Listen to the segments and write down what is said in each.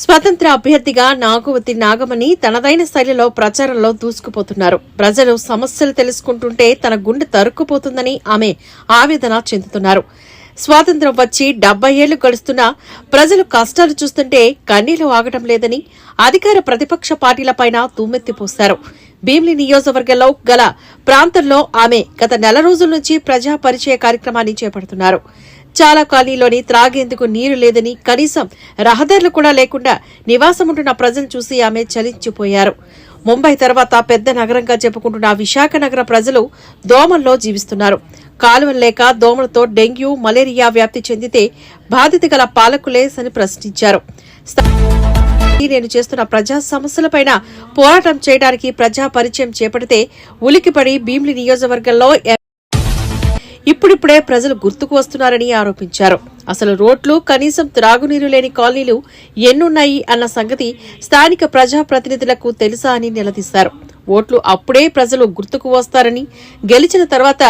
స్వతంత్ర అభ్యర్థిగా నాగవతి నాగమణి తనదైన శైలిలో ప్రచారంలో దూసుకుపోతున్నారు. ప్రజలు సమస్యలు తెలుసుకుంటుంటే తన గుండె తరుక్కుపోతుందని ఆమె ఆవేదన చెందుతున్నారు. స్వాతంత్రం వచ్చి డెబ్బై ఏళ్ళు గడుస్తున్నా ప్రజలు కష్టాలు చూస్తుంటే కన్నీళ్ళు ఆగటం లేదని అధికార ప్రతిపక్ష పార్టీలపైన తుమ్మెత్తిపోశారు భీమిలి నియోజకవర్గంలో గల ప్రాంతంలో ఆమె గత నెల రోజుల నుంచి ప్రజా పరిచయ కార్యక్రమాన్ని చేపడుతున్నారు. చాలా కాలనీలోని త్రాగేందుకు నీరు లేదని కనీసం రహదారులు కూడా లేకుండా నివాసముంటున్న ప్రజలు చూసి ఆమె చలించిపోయారు. ముంబై తర్వాత పెద్ద నగరంగా చెప్పుకుంటున్న విశాఖ నగర ప్రజలు దోమల్లో జీవిస్తున్నారు. కాలువలు లేక దోమలతో డెంగ్యూ మలేరియా వ్యాప్తి చెందితే బాధిత గల పాలకులేసని ప్రశ్నించారు. నేను చేస్తున్న ప్రజా సమస్యలపైన పోరాటం చేయడానికి ప్రజా పరిచయం చేపడితే ఉలికిపడి భీమిలి నియోజకవర్గంలో ఇప్పుడిప్పుడే ప్రజలు గుర్తుకు వస్తున్నారని ఆరోపించారు. అసలు రోడ్లు కనీసం త్రాగునీరు లేని కాలనీలు ఎన్నున్నాయి అన్న సంగతి స్థానిక ప్రజాప్రతినిధులకు తెలుసా అని నిలదీశారు. ఓట్లు అప్పుడే ప్రజలు గుర్తుకు వస్తారని గెలిచిన తర్వాత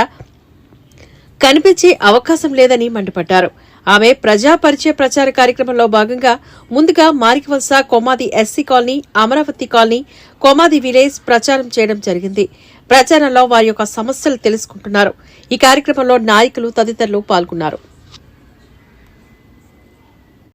కనిపించే అవకాశం లేదని మండిపడ్డారు. ఆమె ప్రజా పరిచయ ప్రచార కార్యక్రమంలో భాగంగా ముందుగా Marikavalasa Komadi SC colony Amaravati colony Komadi village ప్రచారం చేయడం జరిగింది. ప్రచారంలో వారి యొక్క సమస్యలు తెలుసుకుంటున్నారు. ఈ కార్యక్రమంలో నాయకులు తదితరులు పాల్గొన్నారు.